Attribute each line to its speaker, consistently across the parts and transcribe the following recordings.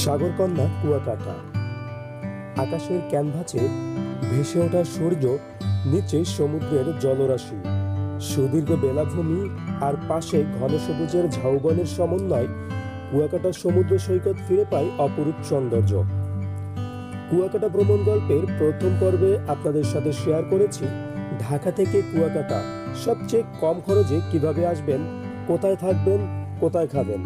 Speaker 1: সাগরকন্যা কুয়াকাটা। আকাশের ক্যানভাসে ভেসে ওঠা সূর্য নিচে সমুদ্রের জলরাশি। সুদীর্ঘ বেলাভূমি আর পাশে ঘন সবুজের ঝাউবনের সমন্বয় কুয়াকাটা সমুদ্র সৈকত ফিরে পায় অপরূপ সৌন্দর্য। কুয়াকাটা ভ্রমণ গল্পের প্রথম পর্বে আপনাদের সাথে শেয়ার করেছি ঢাকা থেকে কুয়াকাটা। সবচেয়ে কম খরচে কীভাবে আসবেন, কোথায় থাকবেন, কোথায় খাবেন?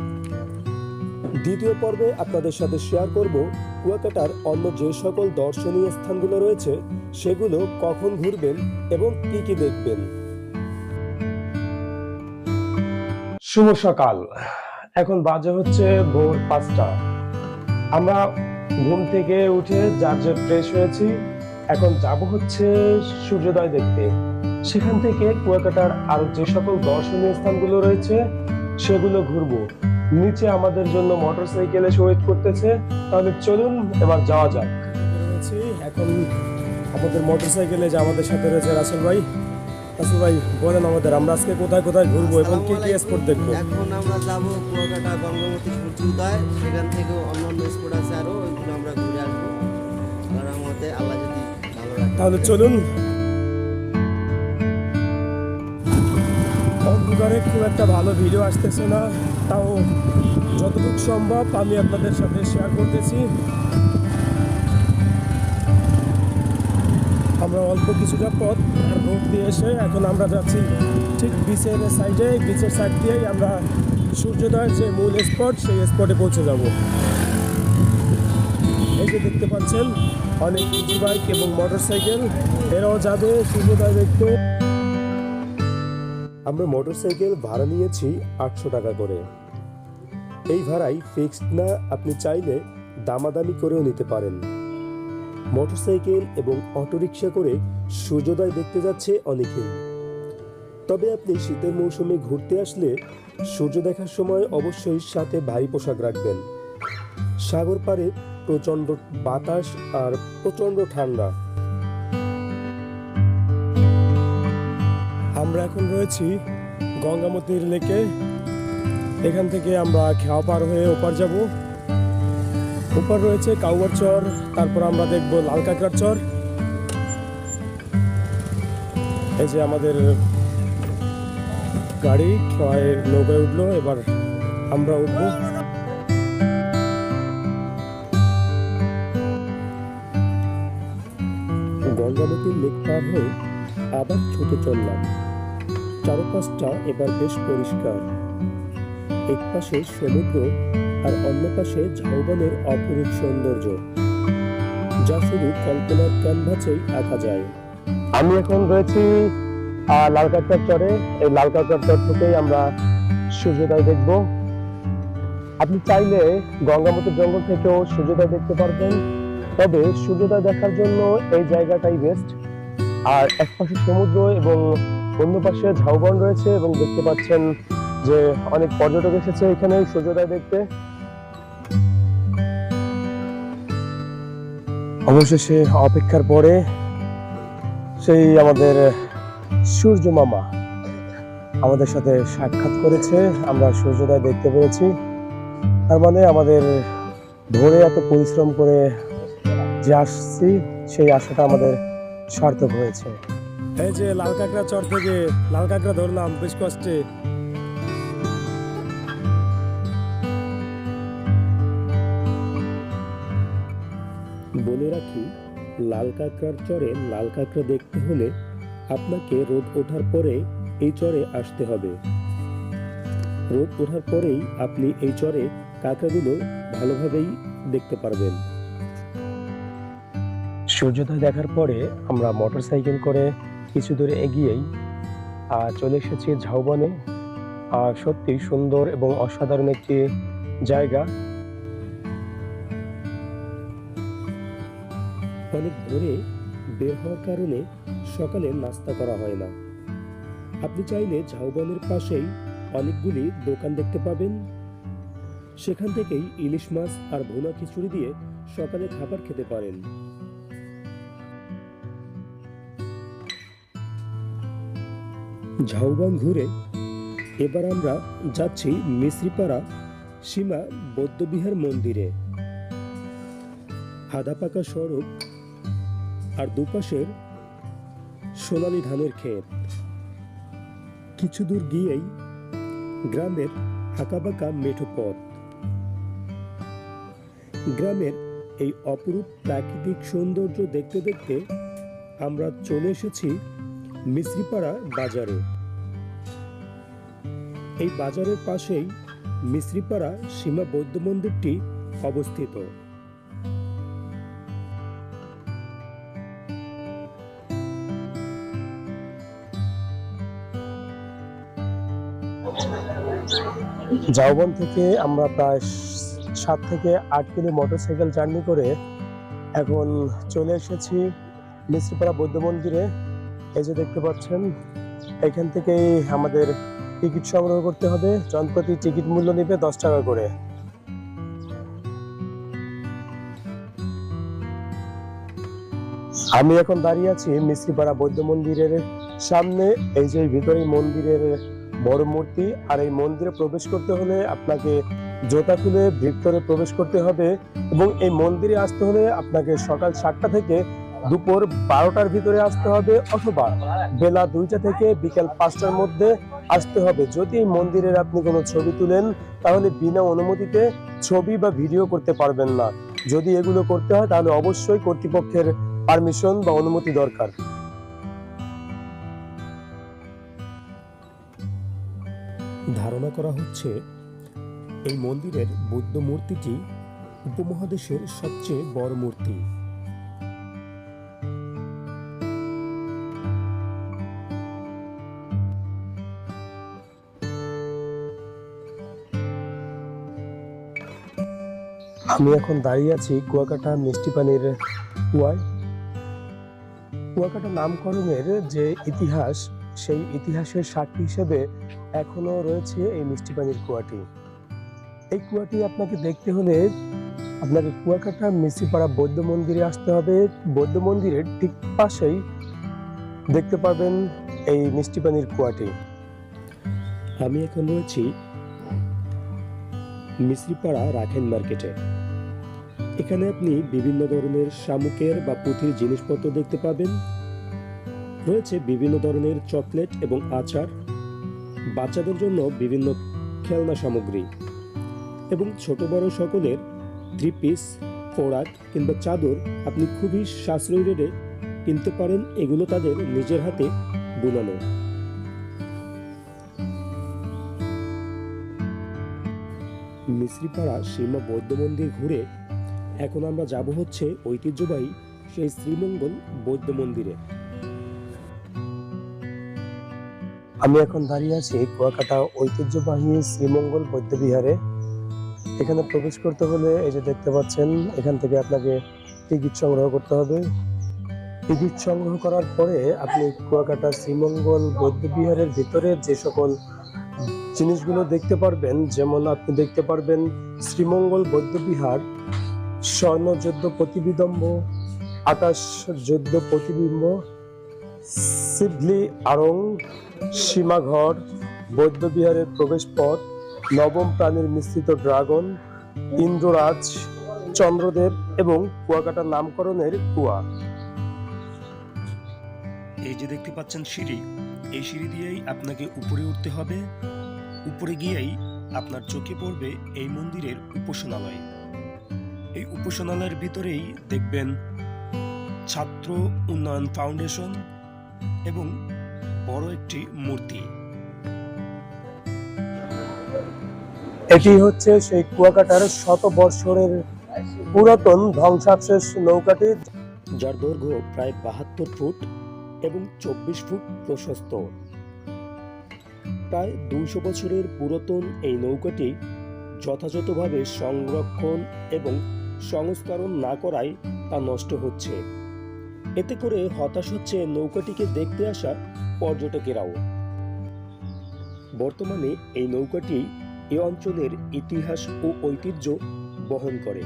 Speaker 1: দ্বিতীয় পর্বে আপনাদের সাথে শেয়ার করব কুয়াকাটার অন্য যে সকল দর্শনীয় স্থানগুলো রয়েছে, সেগুলো কখন ঘুরবেন এবং কি কি দেখবেন। শুভ সকাল। এখন বাজে হচ্ছে ভোর পাঁচটা। আমরা ঘুম থেকে উঠে যার যে ফ্রেশ হয়েছি, এখন যাব হচ্ছে সূর্যোদয় দেখতে। সেখান থেকে কুয়াকাটার আরও যে সকল দর্শনীয় স্থানগুলো রয়েছে, সেগুলো ঘুরবো। নিচে আমাদের জন্য মোটর সাইকেল এসে ওয়েট করতেছে। তাহলে চলুন এবার যাওয়া যাক। এখন আমাদের মোটর সাইকেলে যে আমাদের সাথে রয়েছে রাসেল ভাই। রাসেল ভাই বলেন আমাদের আমরা আজকে কোথায় কোথায় ঘুরবো এবং কি কি স্পট দেখব?
Speaker 2: এখন আমরা যাব কুয়াকাটা গঙ্গামতী সূর্য উদয় সেখান থেকে অন্যান্য স্পট আছে আরও ওইগুলো আমরা ঘুরে আসব। আর আমাদের আল্লাহ যদি ভালো রাখে।
Speaker 1: তাহলে চলুন। অন্ধকারে খুব একটা ভালো ভিডিও আসতেছে না। তাও যতটুকু সম্ভব আমি আপনাদের সাথে শেয়ার করতেছি। আমরা অল্প কিছুটা পথ রোড দিয়ে এসে এখন আমরা যাচ্ছি ঠিক বিচের সাইডে বিচের সাইড দিয়েই আমরা সূর্যোদয়ের যে মূল স্পট সেই স্পটে পৌঁছে যাব। এই যে দেখতে পাচ্ছেন, অনেক ইজি বাইক এবং মোটরসাইকেল এরাও যাবে সূর্যোদয় দেখতে। আমরা মোটরসাইকেল ভাড়া নিয়েছি আটশো টাকা করে। এই ভাড়াই ফিক্সড না, আপনি চাইলে দামাদামি করেও নিতে পারেন। মোটরসাইকেল এবং অটোরিকশা করে সূর্যোদয় দেখতে যাচ্ছে অনেকেই তবে আপনি শীতের মৌসুমে ঘুরতে আসলে সূর্য দেখার সময় অবশ্যই সাথে ভারী পোশাক রাখবেন। সাগর পাড়ে প্রচণ্ড বাতাস আর প্রচণ্ড ঠান্ডা। আমরা এখন রয়েছি গঙ্গামতির লেকে। এখান থেকে আমরা খেয়া পার হয়ে ওপার যাব। ওপার রয়েছে কাউয়ার চর, তারপর আমরা দেখব লাল কাঁকড়ার চর। এই যে আমাদের গাড়ি খেয়ায় নৌকায় উঠল, এবার আমরা উঠবো। গঙ্গাবতীর লেক পার হয়ে আবার ছুটে চললাম। চারপাশটা এবার বেশ পরিষ্কার। এক পাশে সমুদ্র আর অন্য পাশে ঝাউবনের অপরূপ সৌন্দর্য, যা শুধু কল্পনার ক্যানভাসেই আঁকা যায়। আমি এখন রয়েছি লাল কাঁকড়ার চরে। এই লাল কাঁকড়ার চর থেকেই আমরা সূর্যোদয় দেখব। আপনি চাইলে গঙ্গামতির জঙ্গল থেকেও সূর্যোদয় দেখতে পারবেন। তবে সূর্যোদয় দেখার জন্য এই জায়গাটাই বেস্ট আর এক পাশে সমুদ্র এবং অন্য পাশে ঝাউবন রয়েছে এবং দেখতে পাচ্ছেন যে অনেক পর্যটক এসেছে এখানে সূর্যোদয় দেখতে। অবশেষে অপেক্ষার পরে সেই আমাদের সূর্য মামা আমাদের সাথে সাক্ষাৎ করেছে। আমরা সূর্যোদয় দেখতে পেরেছি তার মানে আমাদের ভোরে এত পরিশ্রম করে যে আসছি, সেই আশাটা আমাদের সার্থক হয়েছে। এই যে লাল কাঁকড়া চর থেকে লাল কাঁকড়া ধরলাম, বেশ কষ্টে। বলে রাখি, লাল কাঁকড়ার চরে লাল কাঁকড়া দেখতে হলে আপনাকে রোদ ওঠার পরে এই চরে আসতে হবে। রোদ ওঠার পরেই আপনি এই চরে কাঁকড়াগুলো ভালোভাবেই দেখতে পারবেন। সূর্যোদয় দেখার পরে আমরা মোটরসাইকেল করে কিছু দূরে এগিয়েই চলে এসেছি ঝাউবনে। সত্যি সুন্দর এবং অসাধারণ একটি জায়গা। অনেক ভোরে বের হওয়ার কারণে সকালে নাস্তা করা হয় না। আপনি চাইলে ঝাউবনের পাশেই অনেকগুলি দোকান দেখতে পাবেন। সেখান থেকেই ইলিশ মাছ আর ভুনা খিচুড়ি দিয়ে সকালে খাবার খেতে পারেন। ঝাউবন ঘুরে এবার আমরা যাচ্ছি মিশ্রিপাড়া সীমা বৌদ্ধবিহার মন্দিরে। আধা পাকা সড়ক আর দুপাশের সোনালি ধানের ক্ষেত। কিছু দূর গিয়েই গ্রামের হাঁকাবাঁকা মেঠো পথ। গ্রামের এই অপরূপ প্রাকৃতিক সৌন্দর্য দেখতে দেখতে আমরা চলে এসেছি মিশ্রিপাড়া বাজারে। এই বাজারের পাশেই মিশ্রিপাড়া সীমা বৌদ্ধ মন্দিরটি অবস্থিত। জাউবন থেকে আমরা প্রায় সাত থেকে আট কিলো মোটরসাইকেল জার্নি করে এখন চলে এসেছি মিশ্রিপাড়া বৌদ্ধ মন্দিরে। এই যে দেখতে পাচ্ছেন, এখান থেকেই আমাদের টিকিট সংগ্রহ করতে হবে। জনপ্রতি টিকিট মূল্য নেবে দশ টাকা করে। আমি এখন দাঁড়িয়ে আছি মিশ্রিপাড়া বৌদ্ধ মন্দিরের সামনে। এই যে ভিতরে মন্দিরের বড় মূর্তি, আর এই মন্দিরে প্রবেশ করতে হলে আপনাকে জোতা খুলে ভিতরে প্রবেশ করতে হবে এবং এই মন্দিরে আসতে হলে আপনাকে সকাল সাতটা থেকে দুপুর বারোটার ভিতরে আসতে হবে অথবা বেলা দুইটা থেকে বিকেল পাঁচটার মধ্যে আসতে হবে। যদি মন্দিরের আপনি কোনো ছবি তুলেন, তাহলে বিনা অনুমতিতে ছবি বা ভিডিও করতে পারবেন না। যদি এগুলো করতে হয়, তাহলে অবশ্যই কর্তৃপক্ষের পারমিশন বা অনুমতি দরকার। ধারণা করা হচ্ছে, এই মন্দিরের বৌদ্ধ মূর্তিটি উপমহাদেশের সবচেয়ে বড় মূর্তি। আমি এখন দাঁড়িয়ে আছি কুয়াকাটা মিষ্টি পানির কুয়ায়। কুয়াকাটা নামকরণের যে ইতিহাস, সেই ইতিহাসের সাক্ষী হিসেবে এখনও রয়েছে এই মিষ্টি পানির কুয়াটি। এই কুয়াটি আপনাকে দেখতে হলে আপনাকে কুয়াকাটা মিষ্টিপাড়া বৌদ্ধ মন্দিরে আসতে হবে। বৌদ্ধ মন্দিরের ঠিক পাশেই দেখতে পাবেন এই মিষ্টি পানির কুয়াটি। আমি এখন রয়েছি মিশ্রিপাড়া রাখেন মার্কেটে। এখানে আপনি বিভিন্ন ধরনের শামুকের বা পুঁথির জিনিসপত্র দেখতে পাবেন। রয়েছে বিভিন্ন ধরনের চকলেট এবং আচার। বাচ্চাদের জন্য বিভিন্ন খেলনা সামগ্রী এবং ছোট বড় সকলের থ্রি পিস ফোরাক কিংবা চাদর আপনি খুবই সাশ্রয়ী রেটে কিনতে পারেন। এগুলো তাদের নিজের হাতে বুনানো। মিশ্রিপাড়া সীমা বৌদ্ধ মন্দির ঘুরে এখন আমরা যাব হচ্ছে ঐতিহ্যবাহী সেই শ্রীমঙ্গল বৌদ্ধ মন্দিরে। আমি এখন দাঁড়িয়ে আছি কুয়াকাটা ঐতিহ্যবাহী শ্রীমঙ্গল বৌদ্ধ বিহারে। এখানে প্রবেশ করতে হলে এই যে দেখতে পাচ্ছেন, এখান থেকে আপনাকে টিকিট সংগ্রহ করতে হবে। টিকিট সংগ্রহ করার পরে আপনি কুয়াকাটা শ্রীমঙ্গল বৌদ্ধ বিহারের ভিতরে যে সকল জিনিসগুলো দেখতে পারবেন, যেমন আপনি দেখতে পারবেন শ্রীমঙ্গল বৌদ্ধ বিহার স্বর্ণযুদ্ধ প্রতিবিদম্ব আকাশ যুদ্ধ প্রতিবিম্ব সিডলি আরং, সীমাঘর প্রবেশ পথ নবম প্রাণীর মিশ্রিত ড্রাগন, ইন্দ্ররাজ, চন্দ্রদেব এবং কুয়াকাটার নামকরণের কুয়া। এই যে দেখতে পাচ্ছেন সিঁড়ি, এই সিঁড়ি দিয়েই আপনাকে উপরে উঠতে হবে। উপরে গিয়েই আপনার চোখে পড়বে এই মন্দিরের উপাসনালয়। এই উপাসনালয়ের ভিতরেই দেখবেন ছাত্র উন্নয়ন ফাউন্ডেশন এবং বড় একটি মূর্তি। এটি হচ্ছে সেই কুয়াকাটার শত বৎসরের পুরাতন ধ্বংসাবশেষ নৌকাটি। যার দৈর্ঘ্য প্রায় বাহাত্তর ফুট এবং চব্বিশ ফুট প্রশস্ত। প্রায় দুইশো বছরের পুরাতন এই নৌকাটি যথাযথভাবে সংরক্ষণ এবং সংস্করণ না করায় তা নষ্ট হচ্ছে। এতে করে হতাশ হচ্ছে নৌকাটিকে দেখতে আসা পর্যটকেরাও। বর্তমানে এই নৌকাটি এ অঞ্চলের ইতিহাস ও ঐতিহ্য বহন করে।